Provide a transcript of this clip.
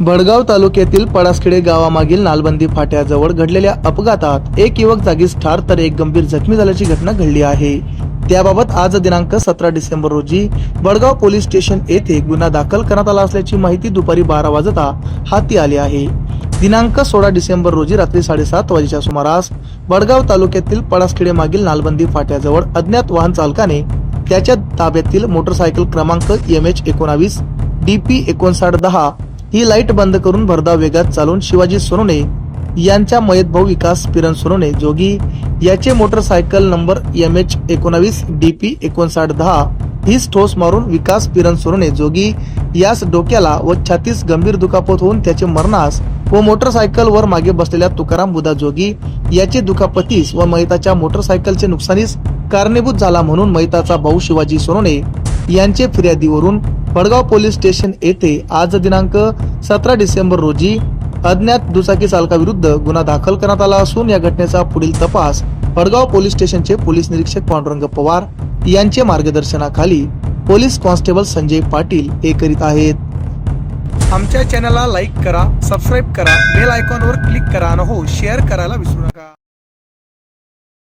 बडगाव तालुक्यातील पडासखेडे गावामागील नालबंदी फाट्याजवळ घडलेल्या अपघातात एक युवक जागीच ठार तर एक गंभीर जखमी झाल्याची घटना घडली आहे. त्याबाबत आज दिनांक सतरा डिसेंबर रोजी बडगाव पोलीस स्टेशन येथे गुन्हा दाखल करण्यात आला असल्याची माहिती दुपारी बारा वाजता हाती आली आहे. दिनांक सोळा डिसेंबर रोजी रात्री साडेसात वाजेच्या सुमारास बडगाव तालुक्यातील पडासखेडे मागील नालबंदी फाट्याजवळ अज्ञात वाहन चालकाने त्याच्या ताब्यातील मोटरसायकल क्रमांक एम एच एकोणावीस डी पी एकोणसाठ दहा ही लाइट बंद करून भरधाव वेगात चालून शिवाजी सोनवणे यांच्या मयत भाऊ विकास पिरण सोनवणे जोगी याचे मोटरसायकल नंबर एम एच एकोणावीस डीपी एकोणसाठ दहा हीच ठोस मारून विकास पिरण सोनवणे जोगी यास डोक्याला व छातीस गंभीर दुखापत होऊन त्याचे मरणास व मोटरसायकल वर मागे बसलेल्या तुकाराम बुधा जोगी याचे दुखापतीस व मैताच्या मोटरसायकलचे नुकसानीस कारणीभूत झाला म्हणून मैताचा भाऊ शिवाजी सोनवणे यांचे फिर्यादीवरून पडगाव पोलीस स्टेशन येथे आज दिनांक सतरा डिसेंबर रोजी अज्ञात दुचाकी चालकाविरुद्ध गुन्हा दाखल करण्यात आला असून या घटनेचा पुढील तपास पडगाव पोलीस स्टेशनचे पोलीस निरीक्षक पांडुरंग पवार यांचे मार्गदर्शनाखाली पोलीस कॉन्स्टेबल संजय पाटील हे करीत आहेत. आमच्या चॅनलला लाईक करा सबस्क्राईब करा बेल आयकॉनवर क्लिक करा आणि हो शेअर करायला विसरू नका.